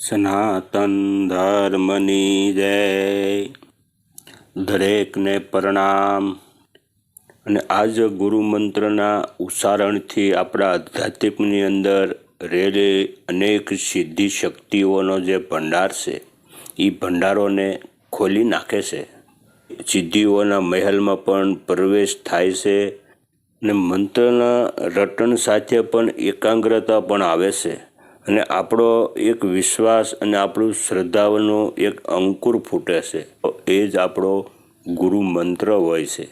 સનાતન ધર્મની જય દરેકને પ્રણામ અને આજ ગુરુ મંત્રના ઉચ્ચારણથી આપણા આધ્યાત્મિકની અંદર રહેલી અનેક સિદ્ધિ શક્તિઓનો જે ભંડાર છે એ ભંડારોને ખોલી નાખે છે. સિદ્ધિઓના મહેલમાં પણ પ્રવેશ થાય છે અને મંત્રના રટણ સાથે પણ એકાગ્રતા પણ આવે છે. અને આપણો એક વિશ્વાસ અને આપણું શ્રદ્ધાનો એક અંકુર ફૂટે છે. એ જ આપણો ગુરુ મંત્ર હોય છે.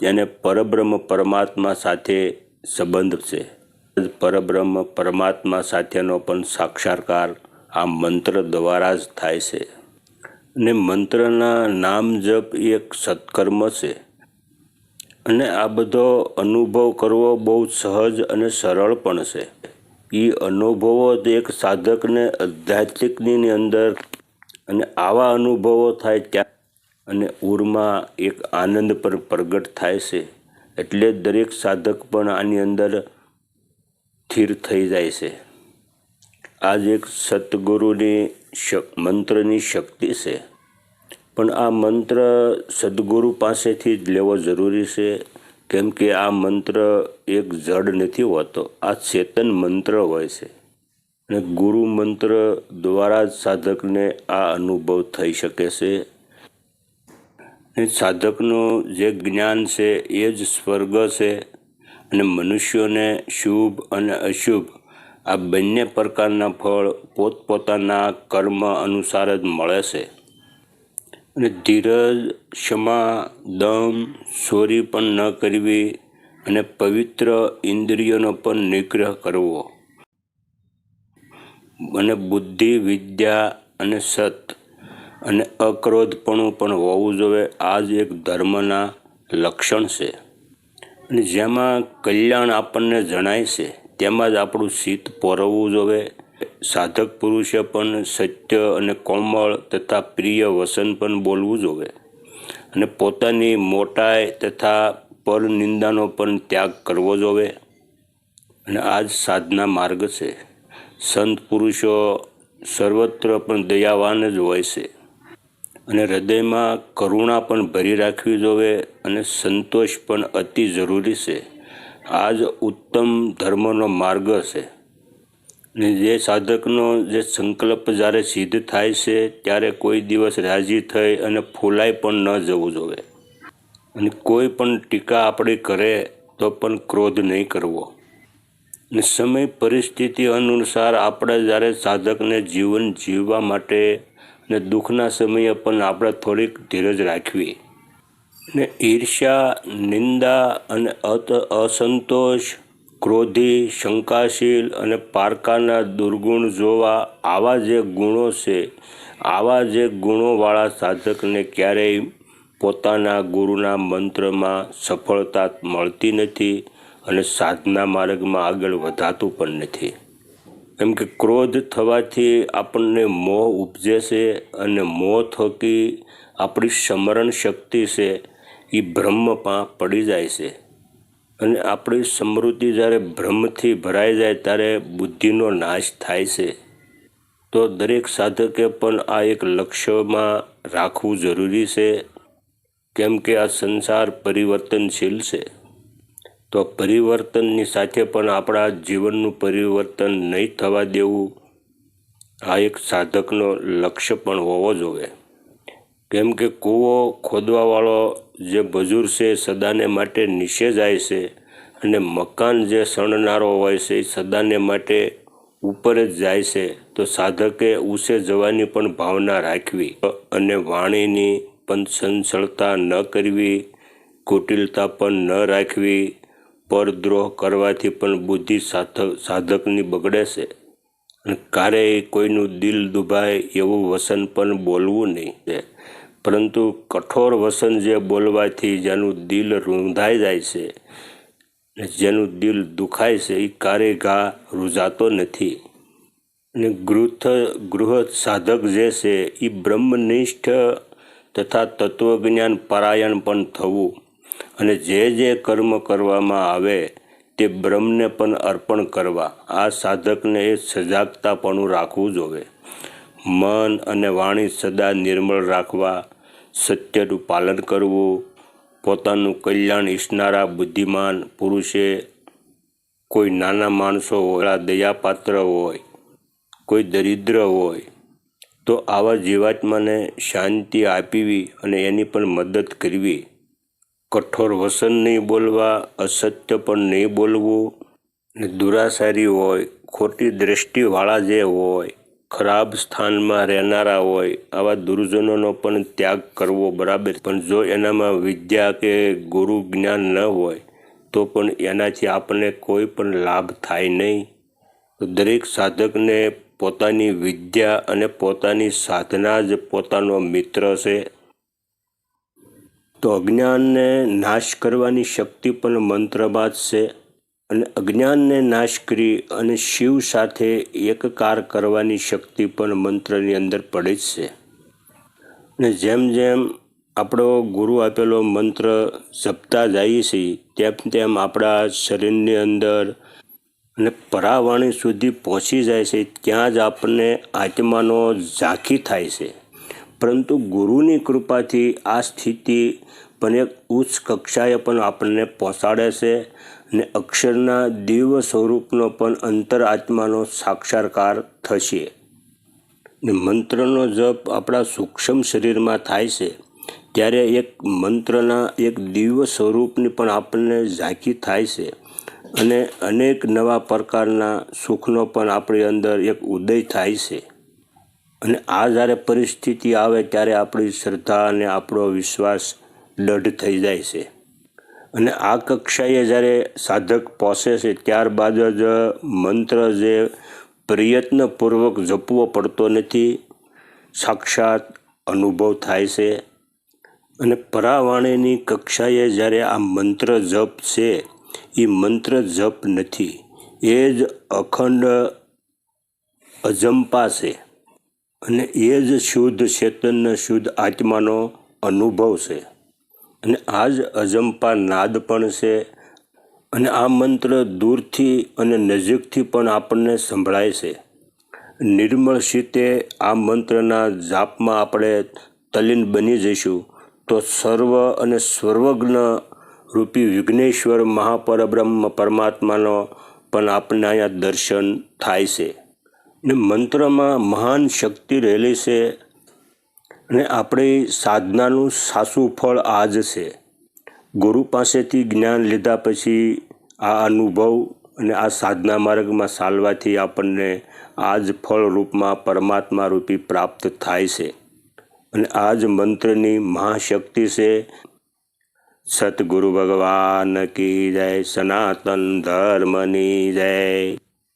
તેને પરબ્રહ્મ પરમાત્મા સાથે સંબંધ છે. પરબ્રહ્મ પરમાત્મા સાથેનો પણ સાક્ષાત્કાર આ મંત્ર દ્વારા જ થાય છે. અને મંત્રના નામ જપ એક સત્કર્મ છે. અને આ બધો અનુભવ કરવો બહુ સહજ અને સરળ પણ છે. એ અનુભવો એક સાધકને આધ્યાત્મિકની અંદર અને આવા અનુભવો થાય ત્યાં અને ઉરમાં એક આનંદ પર પ્રગટ થાય છે. એટલે દરેક સાધક પણ આની અંદર સ્થિર થઈ જાય છે. આ જ એક સદગુરુની મંત્રની શક્તિ છે. પણ આ મંત્ર સદગુરુ પાસેથી જ લેવો જરૂરી છે, કેમ કે આ મંત્ર એક જડ નથી હોતો, આ ચેતન મંત્ર હોય છે. અને ગુરુ મંત્ર દ્વારા જ સાધકને આ અનુભવ થઈ શકે છે. સાધકનું જે જ્ઞાન છે એ જ સ્વર્ગ છે, અને મનુષ્યોને શુભ અને અશુભ આ બંને પ્રકારના ફળ પોતપોતાના કર્મ અનુસાર જ મળે છે. અને ધીરજ, ક્ષમા, દમ ચોરી પણ ન કરવી અને પવિત્ર ઇન્દ્રિયોનો પણ નિગ્રહ કરવો. અને બુદ્ધિ, વિદ્યા અને સત અને અક્રોધપણું પણ હોવું જોઈએ, આ જ એક ધર્મના લક્ષણ છે. અને જેમાં કલ્યાણ આપણને જણાય છે. તેમાં જ આપણું શીત પોરવવું જોઈએ સાધક પુરુષે પણ સત્ય અને કોમળ તથા પ્રિય વસન પણ બોલવું જોઈએ અને પોતાની મોટાઈ તથા પર નિંદાનો પણ ત્યાગ કરવો જોઈએ અને આ જ સાધના માર્ગ છે. સંત પુરુષો સર્વત્ર પણ દયાવાન જ હોય છે. અને હૃદયમાં કરુણા પણ ભરી રાખવી જોઈએ અને સંતોષ પણ અતિ જરૂરી છે. આ જ ઉત્તમ ધર્મનો માર્ગ છે. ને જે સાધકનો જે સંકલ્પ જ્યારે સિદ્ધ થાય છે, ત્યારે કોઈ દિવસ રાજી થઈ અને ફૂલાઈ પણ ન જવું જોઈએ. અને કોઈ પણ ટીકા આપણી કરે તો પણ ક્રોધ નહીં કરવો. ને સમય પરિસ્થિતિ અનુસાર આપણે જ્યારે સાધકને જીવન જીવવા માટે ને દુઃખના સમયે પણ આપણે થોડીક ધીરજ રાખવી. ને ઈર્ષ્યા, નિંદા અને અસંતોષ, ક્રોધી, શંકાશીલ અને પારકાના દુર્ગુણ જોવા આવા જે ગુણો છે, આવા જે ગુણોવાળા સાધકને ક્યારેય પોતાના ગુરુના મંત્રમાં સફળતા મળતી નથી અને સાધના માર્ગમાં આગળ વધાતું પણ નથી. કેમ કે ક્રોધ થવાથી આપણને મોહ ઉપજે છે અને મોહ થકી આપણી સ્મરણ શક્તિ છે એ બ્રહ્મમાં પડી જાય છે. અને આપણી સમૃદ્ધિ જ્યારે બ્રહ્મથી ભરાઈ જાય ત્યારે બુદ્ધિનો નાશ થાય છે. તો દરેક સાધકે પણ આ એક લક્ષ્યમાં રાખવું જરૂરી છે. કેમ કે આ સંસાર પરિવર્તનશીલ છે. તો પરિવર્તનની સાથે પણ આપણા જીવનનું પરિવર્તન નહીં થવા દેવું આ એક સાધકનો લક્ષ્ય પણ હોવો જોઈએ. કેમ કે કૂવો ખોદવાવાળો જે મજૂર છે, સદાને માટે નીચે જાય છે અને મકાન જે સણનારો હોય છે, એ સદાને માટે ઉપર જ જાય છે. તો સાધકે ઊંચે જવાની પણ ભાવના રાખવી અને વાણીની પણ સંસળતા ન કરવી, કુટિલતા પણ ન રાખવી, પરદ્રોહ કરવાથી પણ બુદ્ધિ સાધક, સાધકની બગડે છે. અને ક્યારેય કોઈનું દિલ દુભાય એવું વસન પણ બોલવું નહીં. પરંતુ કઠોર વસન જે બોલવાથી જેનું દિલ રૂંધાઈ જાય છે જેનું દિલ દુખાય છે એ કારે ઘા રૂજાતો નથી. અને ગૃહ ગૃહ સાધક જે છે એ બ્રહ્મનિષ્ઠ તથા તત્વજ્ઞાન પરાયણ પણ થવું અને જે જે કર્મ કરવામાં આવે તે બ્રહ્મને પણ અર્પણ કરવા. આ સાધકને એ સજાગતાપણું રાખવું જોઈએ મન અને વાણી સદા નિર્મળ રાખવા સત્યનું પાલન કરવું, પોતાનું કલ્યાણ ઈચ્છનારા બુદ્ધિમાન પુરુષે કોઈ નાના માણસો હોય દયાપાત્ર હોય, કોઈ દરિદ્ર હોય, તો આવા જીવાત્માને શાંતિ આપીવી અને એની પણ મદદ કરવી. કઠોર વસન નહીં બોલવા, અસત્ય પણ નહીં બોલવું, ને દુરાસારી હોય, ખોટી દ્રષ્ટિવાળા જે હોય ખરાબ સ્થાનમાં રહેનારા હોય, આવા દુર્જનોનો પણ ત્યાગ કરવો બરાબર. પણ જો એનામાં વિદ્યા કે ગુરુ જ્ઞાન ન હોય, તો પણ એનાથી આપણને કોઈ પણ લાભ થાય નહીં. દરેક સાધકને પોતાની વિદ્યા અને પોતાની સાધના જ પોતાનો મિત્ર છે. તો અજ્ઞાનને નાશ કરવાની શક્તિ પણ મંત્રબાદ છે. અને અજ્ઞાનને નાશ કરી અને શિવ સાથે એકકાર કરવાની શક્તિ પણ મંત્રની અંદર પડે જ છે. અને જેમ જેમ આપણો ગુરુ આપેલો મંત્ર જપતા જઈએ છીએ તેમ તેમ આપણા શરીરની અંદર અને પરાવાણી સુધી પહોંચી જાય છે, ત્યાં જ આપણને આત્માનો ઝાંખી થાય છે. પરંતુ ગુરુની કૃપાથી આ સ્થિતિ પણ એક ઉચ્ચ કક્ષાએ પણ આપણને પહોંચાડે છે અને અક્ષરના દિવ્ય સ્વરૂપનો પણ અંતરાત્માનો સાક્ષાત્કાર થશે. ને મંત્રનો જપ આપણા સૂક્ષ્મ શરીરમાં થાય છે, ત્યારે એક મંત્રના એક દિવ્ય સ્વરૂપની પણ આપણને ઝાંખી થાય છે અને અનેક નવા પ્રકારના સુખનો પણ આપણી અંદર એક ઉદય થાય છે. અને આ જ્યારે પરિસ્થિતિ આવે ત્યારે આપણી શ્રદ્ધા અને આપણો વિશ્વાસ દઢ થઈ જાય છે. અને આ કક્ષાએ જ્યારે સાધક પહોંચે છે, ત્યારબાદ જ મંત્ર જે પ્રયત્નપૂર્વક જપવો પડતો નથી, સાક્ષાત અનુભવ થાય છે. અને પરાવાણીની કક્ષાએ જ્યારે આ મંત્ર જપ છે, એ મંત્ર જપ નથી, એ જ અખંડ અજંપા છે અને એ જ શુદ્ધ ચેતન શુદ્ધ આત્માનો અનુભવ છે. અને આ જ અજંપા નાદ પણ છે અને આ મંત્ર દૂરથી અને નજીકથી પણ આપણને સંભળાય છે. નિર્મળ શીતે આ મંત્રના જાપમાં આપણે તલીન બની જઈશું. તો સર્વ અને સર્વજ્ઞ રૂપી વિઘ્નેશ્વર મહાપરબ્રહ્મ પરમાત્માનો પણ આપણને અહીંયા દર્શન થાય છે. ને મંત્રમાં મહાન શક્તિ રહેલી છે અને આપણી સાધનાનું સાસું ફળ આ જ છે. ગુરુ પાસેથી જ્ઞાન લીધા પછી આ અનુભવ અને આ સાધના માર્ગમાં ચાલવાથી આપણને આ જ ફળ રૂપમાં પરમાત્મા રૂપી પ્રાપ્ત થાય છે. અને આ જ મંત્રની મહાશક્તિ છે. સતગુરુ ભગવાન કી જય, સનાતન ધર્મની જય.